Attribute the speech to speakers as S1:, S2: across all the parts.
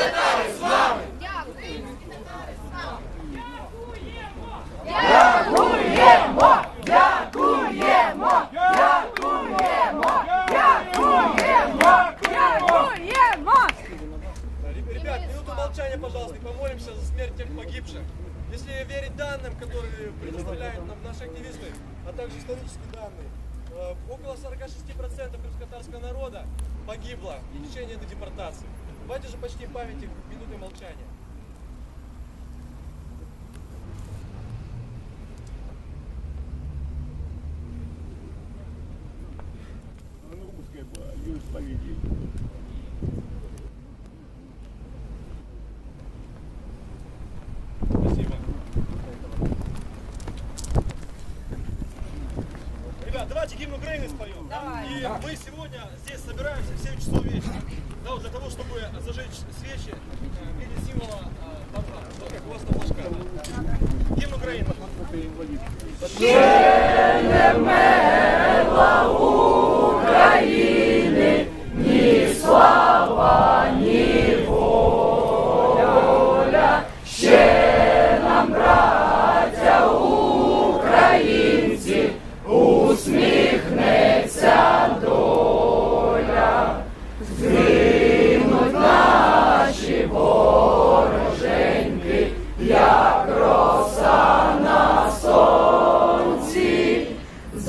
S1: татари з нами!
S2: Ребят, минуту молчания, пожалуйста, и помолимся за смерть тех погибших. Если верить данным, которые предоставляют нам наши активисты, а также исторические данные, э, около 46% крымско-татарского народа погибло в течение этой депортации. Давайте же почти памяти минуты молчания.
S3: Русская была, исповедие.
S2: Спасибо. Ребят, давайте гимн Украины споем. И мы сегодня здесь собираемся в 7 часов вечера. Да, вот для того, чтобы зажечь свечи э, в виде символа э, добра, вот как у вас на флажках. Гимн Украины.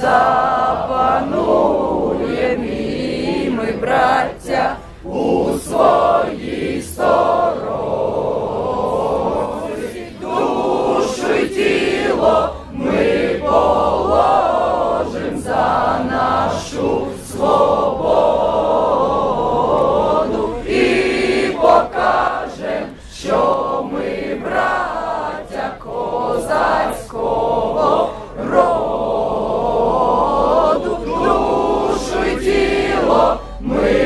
S1: Запанули мы,
S2: братья, ух! Мы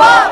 S1: Power!